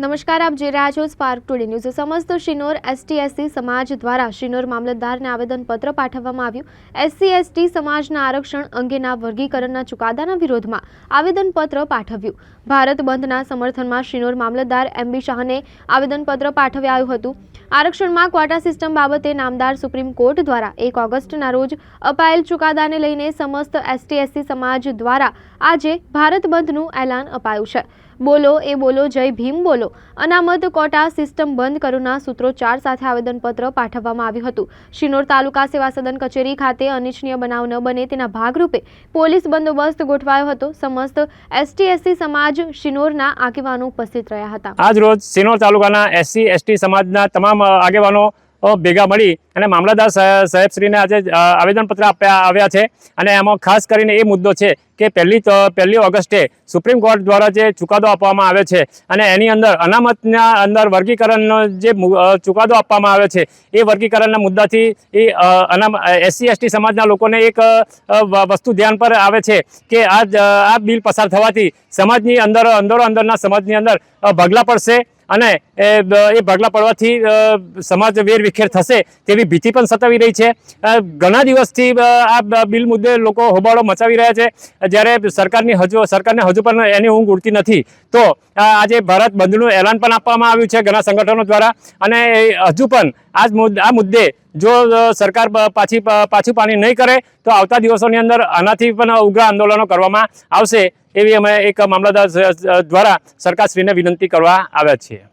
નમસ્કાર, આપ જોઈ રહ્યા છો સ્પાર્ક ટુડે ન્યૂઝ સમસ્ત શિનોર એસટી એસસી સમાજ દ્વારા શિનોર મામલતદારને આવેદનપત્ર પાઠવવામાં આવ્યું. એસસી એસટી સમાજના આરક્ષણ અંગેના વર્ગીકરણના ચુકાદાના વિરોધમાં આવેદનપત્ર પાઠવ્યું. ભારત બંધના સમર્થનમાં શિનોર મામલતદાર એમ બી શાહને આવેદનપત્ર પાઠવ્યાયું હતું. આરક્ષણમાં ક્વાટા સિસ્ટમ બાબતે નામદાર સુપ્રીમ કોર્ટ દ્વારા એક ઓગસ્ટના રોજ અપાયેલ ચુકાદાને લઈને સમસ્ત એસટી એસસી સમાજ દ્વારા આજે ભારત બંધનું એલાન અપાયું છે. બોલો, એ બોલો, જય ભીમ બોલો. અનામત કોટા સિસ્ટમ બંધ કરોના સૂત્રોચ્ચાર સાથે આવેદનપત્ર પાઠવવામાં આવ્યું હતું. શિનોર તાલુકા સેવા સદન કચેરી ખાતે અનિચ્છનીય બનાવ ન બને તેના ભાગરૂપે પોલીસ બંદોબસ્ત ગોઠવાયો હતો. સમસ્ત એસટી સમાજ શિનોરના આગેવાનો ઉપસ્થિત રહ્યા હતા. આજ રોજ શિનોર તાલુકાના એસસી એસટી સમાજના તમામ આગેવાનો ભેગા મળી અને મામલતદાર સાહેબ- સાહેબશ્રીને આજે આવેદનપત્ર આપ્યા, આવ્યા છે. અને એમાં ખાસ કરીને એ મુદ્દો છે કે પહેલી પહેલી ઓગસ્ટે સુપ્રીમ કોર્ટ દ્વારા જે ચુકાદો આપવામાં આવે છે અને એની અંદર અનામતના અંદર વર્ગીકરણનો જે ચુકાદો આપવામાં આવે છે, એ વર્ગીકરણના મુદ્દાથી એ અનામ એસસી, એસટી સમાજના લોકોને એક વસ્તુ ધ્યાન પર આવે છે કે આ આ બિલ પસાર થવાથી સમાજની અંદર અંદરો અંદરના સમાજની અંદર ભગલા પડશે અને, એ ભાગલા પડવાથી સમાજ વેરવિખેર થશે તેવી ભીતિ પણ સતાવી રહી છે. ઘણા દિવસથી આ બિલ મુદ્દે લોકો હોબાળો મચાવી રહ્યા છે. જ્યારે સરકારની હજુ, સરકારને હજુ પણ એની ઊંઘ ઉડતી નથી. તો આજે ભારત બંધનું એલાન પણ આપવામાં આવ્યું છે ઘણા સંગઠનો દ્વારા. અને હજુ પણ આ જ આ મુદ્દે જો સરકાર પાછી પાછું પાણી નહીં કરે, તો આવતા દિવસોની અંદર આનાથી પણ ઉગ્ર આંદોલનો કરવામાં આવશે, એવી અમે એક મામલતદાર દ્વારા સરકારશ્રીને વિનંતી કરવા આવ્યા છીએ.